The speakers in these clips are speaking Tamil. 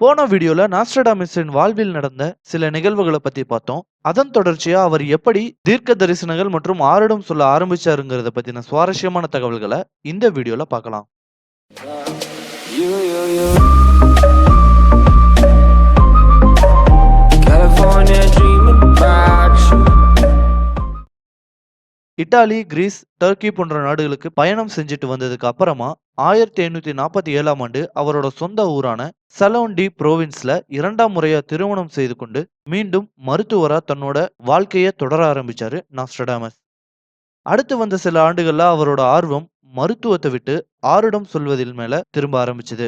போன வீடியோல நாஸ்ட்ரடாமஸின் வாழ்வில் நடந்த சில நிகழ்வுகளை பத்தி பார்த்தோம். அதன் தொடர்ச்சியா அவர் எப்படி தீர்க்க தரிசனங்கள் மற்றும் ஆரிடம் சொல்ல ஆரம்பிச்சாருங்கிறத பத்தின சுவாரஸ்யமான தகவல்களை இந்த வீடியோல பார்க்கலாம். இத்தாலி, கிரீஸ், டர்க்கி போன்ற நாடுகளுக்கு பயணம் செஞ்சுட்டு வந்ததுக்கு அப்புறமா 1547ஆம் ஆண்டு அவரோட சொந்த ஊரான சலோன் டி புரோவின்ஸ்ல இரண்டாம் முறையா திருமணம் செய்து கொண்டு மீண்டும் மருத்துவரா தன்னோட வாழ்க்கையை தொடர ஆரம்பிச்சாரு நாஸ்டடாமஸ் அடுத்து வந்த சில ஆண்டுகள்ல அவரோட ஆர்வம் மருத்துவத்தை விட்டு ஆருடம் சொல்வதில் மேல திரும்ப ஆரம்பிச்சது.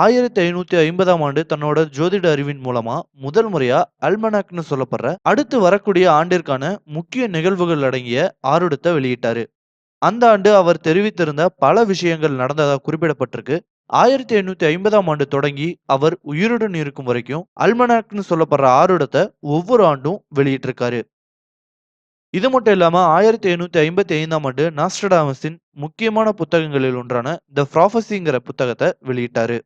1550ஆம் ஆண்டு தன்னோட ஜோதிட அறிவின் மூலமா முதல் முறையா அல்மனாக்னு சொல்லப்படுற அடுத்து வரக்கூடிய ஆண்டிற்கான முக்கிய நிகழ்வுகள் அடங்கிய ஆருடத்தை வெளியிட்டாரு. அந்த ஆண்டு அவர் தெரிவித்திருந்த பல விஷயங்கள் நடந்ததா குறிப்பிடப்பட்டிருக்கு. 1550ஆம் ஆண்டு தொடங்கி அவர் உயிருடன் இருக்கும் வரைக்கும் அல்மனாக்னு சொல்லப்படுற ஆருடத்தை ஒவ்வொரு ஆண்டும் வெளியிட்டிருக்காரு. இது மட்டும் இல்லாம 1555ஆம் ஆண்டு நாஸ்டடாமஸின் முக்கியமான புத்தகங்களில் ஒன்றான தி ப்ராஃபஸிங்கிற புத்தகத்தை வெளியிட்டாரு.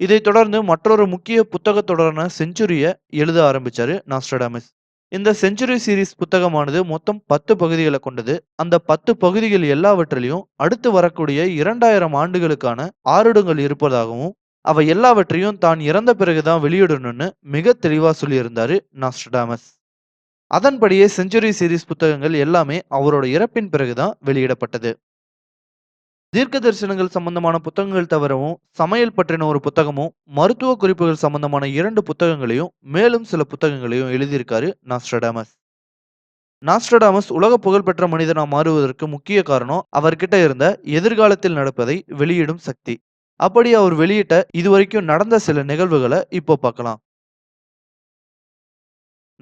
இதைத் தொடர்ந்து மற்றொரு முக்கிய புத்தகத் தொடரான செஞ்சுரியை எழுத ஆரம்பிச்சாரு நாஸ்டடாமஸ் இந்த செஞ்சுரி சீரிஸ் புத்தகமானது மொத்தம் பத்து பகுதிகளை கொண்டது. அந்த 10 பகுதிகள் எல்லாவற்றிலையும் அடுத்து வரக்கூடிய 2000 ஆண்டுகளுக்கான ஆருடங்கள் இருப்பதாகவும், அவை எல்லாவற்றையும் தான் இறந்த பிறகு தான் வெளியிடணும்னு மிகத் தெளிவா சொல்லியிருந்தாரு நாஸ்டடாமஸ் அதன்படியே செஞ்சுரி சீரிஸ் புத்தகங்கள் எல்லாமே அவரோட இறப்பின் பிறகு தான் வெளியிடப்பட்டது. தீர்க்க தரிசனங்கள் சம்பந்தமான புத்தகங்கள் தவிரவும், சமையல் பற்றின ஒரு புத்தகமும், மருத்துவ குறிப்புகள் சம்பந்தமான இரண்டு புத்தகங்களையும், மேலும் சில புத்தகங்களையும் எழுதியிருக்காரு நாஸ்ட்ரடாமஸ். நாஸ்ட்ரடாமஸ் உலக புகழ்பெற்ற மனிதனா மாறுவதற்கு முக்கிய காரணம் அவர்கிட்ட இருந்த எதிர்காலத்தில் நடப்பதை வெளியிடும் சக்தி. அப்படி அவர் வெளியிட்ட இதுவரைக்கும் நடந்த சில நிகழ்வுகளை இப்போ பார்க்கலாம்.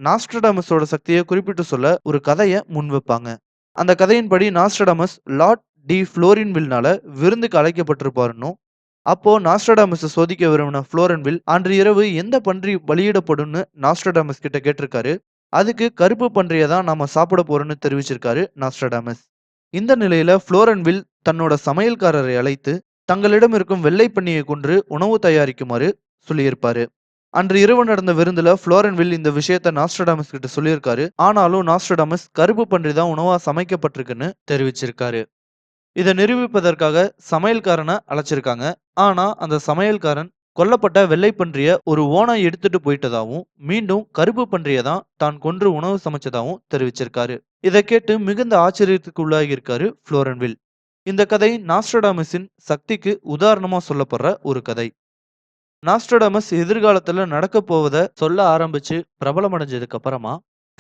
நாஸ்ட்ரடாமஸோட சக்தியை குறிப்பிட்டு சொல்ல ஒரு கதையை முன்வைப்பாங்க. அந்த கதையின்படி நாஸ்ட்ரடாமஸ் லார்ட் டி புளோரின்வில்னால விருந்துக்கு அழைக்கப்பட்டிருப்பாருன்னும், அப்போ நாஸ்ட்ரடாமஸ சோதிக்க விரும்பின ஃப்ளோரன்வில் அன்று இரவு எந்த பன்றி பலியிடப்படும்னு நாஸ்டடாமஸ் கிட்ட கேட்டிருக்காரு. அதுக்கு கருப்பு பன்றியை தான் நாம சாப்பிட போறோம்னு தெரிவிச்சிருக்காரு நாஸ்டடாமஸ் இந்த நிலையில ஃப்ளோரன்வில் தன்னோட சமையல்காரரை அழைத்து, தங்களிடம் இருக்கும் வெள்ளை பன்னியை கொன்று உணவு தயாரிக்குமாறு சொல்லியிருப்பாரு. அன்று இரவு நடந்த விருந்துல ஃப்ளோரன்வில் இந்த விஷயத்த நாஸ்ட்ரடாமஸ் கிட்ட சொல்லியிருக்காரு. ஆனாலும் நாஸ்டடாமஸ் கருப்பு பன்றி தான் உணவா சமைக்கப்பட்டிருக்குன்னு தெரிவிச்சிருக்காரு. இதை நிரூபிப்பதற்காக சமையல்காரனை அழைச்சிருக்காங்க. ஆனா அந்த சமையல்காரன் கொல்லப்பட்ட வெள்ளை பன்றிய ஒரு ஓனாய் எடுத்துட்டு போயிட்டதாகவும் மீண்டும் கருப்பு பன்றிய தான் தான் கொன்று உணவு சமைச்சதாகவும் தெரிவிச்சிருக்காரு. இதை கேட்டு மிகுந்த ஆச்சரியத்துக்கு உள்ளாகியிருக்காரு புளோரன்வில் இந்த கதை நாஸ்ட்ரடாமஸின் சக்திக்கு உதாரணமா சொல்லப்படுற ஒரு கதை. நாஸ்ட்ரடாமஸ் எதிர்காலத்துல நடக்கப் போவத சொல்ல ஆரம்பிச்சு பிரபலமடைஞ்சதுக்கு அப்புறமா,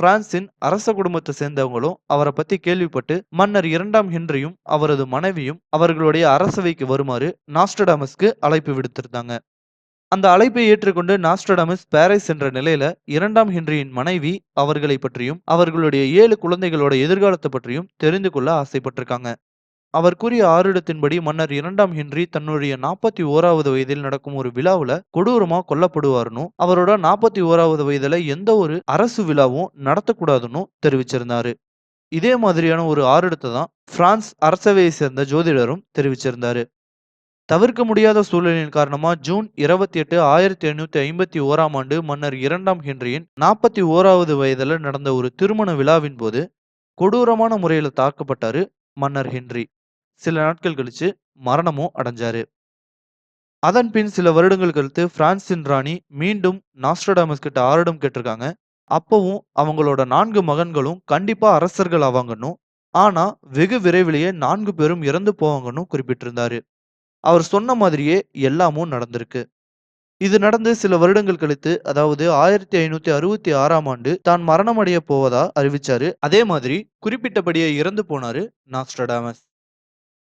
பிரான்சின் அரச குடும்பத்தை சேர்ந்தவங்களும் அவரை பத்தி கேள்விப்பட்டு மன்னர் இரண்டாம் ஹென்ரியும், அவரது மனைவியும் அவர்களுடைய அரசவைக்கு வருமாறு நாஸ்டடாமஸ்க்கு அழைப்பு விடுத்திருந்தாங்க. அந்த அழைப்பை ஏற்றுக்கொண்டு நாஸ்டடாமஸ் பாரிஸ் என்ற நிலையில இரண்டாம் ஹென்ரியின் மனைவி அவர்களைப் பற்றியும், அவர்களுடைய ஏழு குழந்தைகளோட எதிர்காலத்தை பற்றியும் தெரிந்து கொள்ள ஆசைப்பட்டிருக்காங்க. அவர் கூறிய ஆறுடத்தின்படி மன்னர் இரண்டாம் ஹென்றி தன்னுடைய 41வது வயதில் நடக்கும் ஒரு விழாவில் கொடூரமா கொல்லப்படுவாருன்னும், அவரோட 41வது வயதுல எந்த ஒரு அரசு விழாவும் நடத்தக்கூடாதுன்னு தெரிவிச்சிருந்தாரு. இதே மாதிரியான ஒரு ஆறுடத்தை தான் பிரான்ஸ் அரசவையை சேர்ந்த ஜோதிடரும் தெரிவிச்சிருந்தாரு. தவிர்க்க முடியாத சூழலின் காரணமா ஜூன் 28, 1551ஆம் ஆண்டு மன்னர் இரண்டாம் ஹென்ரியின் 41வது வயதுல நடந்த ஒரு திருமண விழாவின் போது, கொடூரமான முறையில் தாக்கப்பட்டாரு மன்னர் ஹென்றி. சில நாட்கள் கழிச்சு மரணமும் அடைஞ்சாரு. அதன் பின் சில வருடங்கள் கழித்து பிரான்சின் ராணி மீண்டும் நாஸ்ட்ரடாமஸ் கிட்ட ஆருடம் கேட்டிருக்காங்க. அப்பவும் அவங்களோட நான்கு மகன்களும் கண்டிப்பா அரசர்கள் ஆவாங்கன்னும், ஆனா வெகு விரைவிலேயே நான்கு பேரும் இறந்து போவாங்கன்னு குறிப்பிட்டிருந்தாரு. அவர் சொன்ன மாதிரியே எல்லாமும் நடந்திருக்கு. இது நடந்து சில வருடங்கள் கழித்து, அதாவது 1566ஆம் ஆண்டு தான் மரணமடைய போவதா அறிவிச்சாரு. அதே மாதிரி குறிப்பிட்டபடியே இறந்து போனாரு நாஸ்ட்ரடாமஸ்.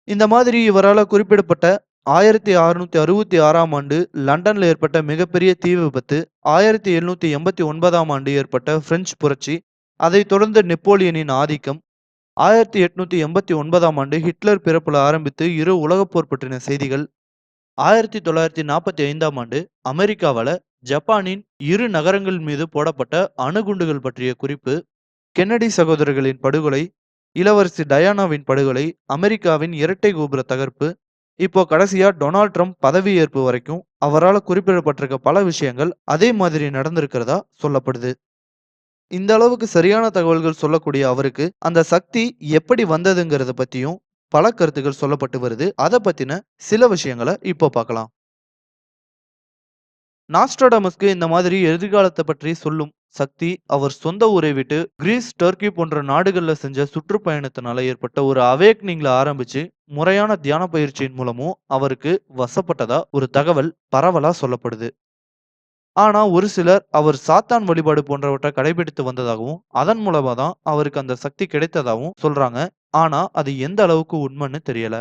இந்த மாதிரி இவரால் குறிப்பிடப்பட்ட 1666ஆம் ஆண்டு லண்டன்ல ஏற்பட்ட மிகப்பெரிய தீ விபத்து, 1789ஆம் ஆண்டு ஏற்பட்ட பிரெஞ்சு புரட்சி, அதைத் தொடர்ந்து நெப்போலியனின் ஆதிக்கம், 1889ஆம் ஆண்டு ஹிட்லர் பிறப்புல ஆரம்பித்து இரு உலகப்போர் பற்றின செய்திகள், 1945ஆம் ஆண்டு அமெரிக்காவில் ஜப்பானின் இரு நகரங்கள் மீது போடப்பட்ட அணுகுண்டுகள் பற்றிய குறிப்பு, கென்னடி சகோதரர்களின் படுகொலை, இளவரசி டயானாவின் படுகொலை, அமெரிக்காவின் இரட்டை கோபுர தகர்ப்பு, இப்போ கடைசியா டொனால்ட் ட்ரம்ப் பதவியேற்பு வரைக்கும் அவரால் குறிப்பிடப்பட்டிருக்க பல விஷயங்கள் அதே மாதிரி நடந்திருக்கிறதா சொல்லப்படுது. இந்த அளவுக்கு சரியான தகவல்கள் சொல்லக்கூடிய அவருக்கு அந்த சக்தி எப்படி வந்ததுங்கிறத பத்தியும் பல கருத்துக்கள் சொல்லப்பட்டு வருது. அதை பத்தின சில விஷயங்கள இப்போ பார்க்கலாம். நாஸ்ட்ராடமஸ்க்கு இந்த மாதிரி எதிர்காலத்தை பற்றி சொல்லும் சக்தி அவர் சொந்த ஊரை விட்டு கிரீஸ், டர்க்கி போன்ற நாடுகளில் செஞ்ச சுற்றுப்பயணத்தினால ஏற்பட்ட ஒரு அவேக்னிங்ல ஆரம்பிச்சு, முறையான தியான பயிற்சியின் மூலமும் அவருக்கு வசப்பட்டதா ஒரு தகவல் பரவலா சொல்லப்படுது. ஆனா ஒரு சிலர் அவர் சாத்தான் வழிபாடு போன்றவற்றை கடைபிடித்து வந்ததாகவும், அதன் மூலமா தான் அவருக்கு அந்த சக்தி கிடைத்ததாகவும் சொல்றாங்க. ஆனா அது எந்த அளவுக்கு உண்மைன்னு தெரியல.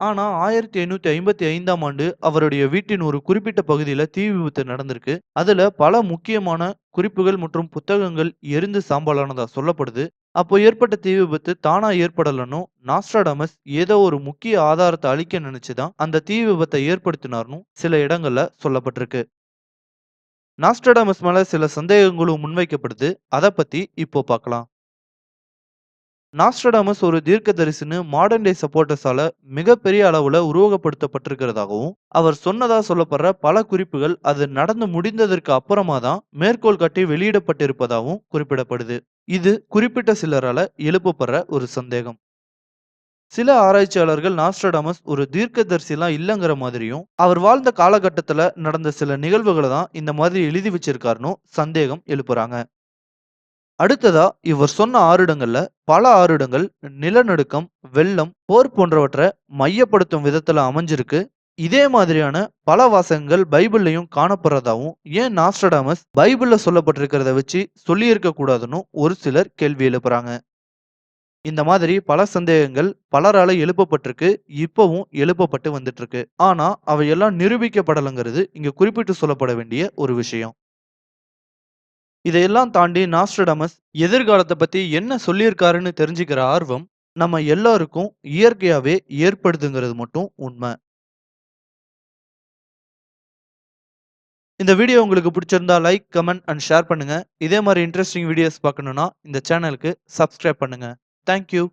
ஆனா 1555ஆம் ஆண்டு அவருடைய வீட்டின் ஒரு குறிப்பிட்ட பகுதியில தீ விபத்து நடந்திருக்கு. அதுல பல முக்கியமான குறிப்புகள் மற்றும் புத்தகங்கள் எரிந்து சாம்பலானதா சொல்லப்படுது. அப்போ ஏற்பட்ட தீ விபத்து தானா ஏற்படலன்னும், நாஸ்ட்ராடமஸ் ஏதோ ஒரு முக்கிய ஆதாரத்த அழிக்க நினைச்சு தான் அந்த தீ விபத்த ஏற்படுத்தினார்ன்னும் சில இடங்கள்ல சொல்லப்பட்டிருக்கு. நாஸ்ட்ராடமஸ் மேல சில சந்தேகங்களும் முன்வைக்கப்படுது. அதை பத்தி இப்போ பார்க்கலாம். நாஸ்டடாமஸ் ஒரு தீர்க்கதரிசின்னு மாடர்ன் டே சப்போர்ட்டர்ஸால மிகப்பெரிய அளவுல உருவகப்படுத்தப்பட்டிருக்கிறதாகவும், அவர் சொன்னதா சொல்லப்படுற பல குறிப்புகள் அது நடந்து முடிந்ததற்கு அப்புறமா தான் மேற்கோள் காட்டி வெளியிடப்பட்டிருப்பதாகவும் குறிப்பிடப்படுது. இது குறிப்பிட்ட சிலரால எழுப்பப்படுற ஒரு சந்தேகம். சில ஆராய்ச்சியாளர்கள் நாஸ்டடாமஸ் ஒரு தீர்க்கதரிசிலாம் இல்லைங்கிற மாதிரியும், அவர் வாழ்ந்த காலகட்டத்துல நடந்த சில நிகழ்வுகளை தான் இந்த மாதிரி எழுதி வச்சிருக்காருன்னு சந்தேகம் எழுப்புறாங்க. அடுத்ததா இவர் சொன்ன ஆறுடங்கள்ல பல ஆறுடங்கள் நிலநடுக்கம், வெள்ளம், போர் போன்றவற்றை மையப்படுத்தும் விதத்துல அமைஞ்சிருக்கு. இதே மாதிரியான பல வாசகங்கள் பைபிள்லையும் காணப்படுறதாவும், ஏன் நாஸ்டடாமஸ் பைபிள்ல சொல்லப்பட்டிருக்கிறத வச்சு சொல்லியிருக்க கூடாதுன்னு ஒரு சிலர் கேள்வி எழுப்புறாங்க. இந்த மாதிரி பல சந்தேகங்கள் பலரால எழுப்பப்பட்டிருக்கு. இப்பவும் எழுப்பப்பட்டு வந்துட்டு இருக்கு. ஆனா அவையெல்லாம் நிரூபிக்கப்படலைங்கிறது இங்க குறிப்பிட்டு சொல்லப்பட வேண்டிய ஒரு விஷயம். இதையெல்லாம் தாண்டி நாஸ்ட்ராடமஸ் எதிர்காலத்தை பத்தி என்ன சொல்லியிருக்காருன்னு தெரிஞ்சுக்கிற ஆர்வம் நம்ம எல்லாருக்கும் இயற்கையாவே ஏற்படுதுங்கிறது மட்டும் உண்மை இந்த வீடியோ உங்களுக்கு பிடிச்சிருந்தா லைக், கமெண்ட் அண்ட் ஷேர் பண்ணுங்க. இதே மாதிரி இன்ட்ரெஸ்டிங் வீடியோஸ் பார்க்கணும்னா இந்த சேனலுக்கு சப்ஸ்கிரைப் பண்ணுங்க. Thank you.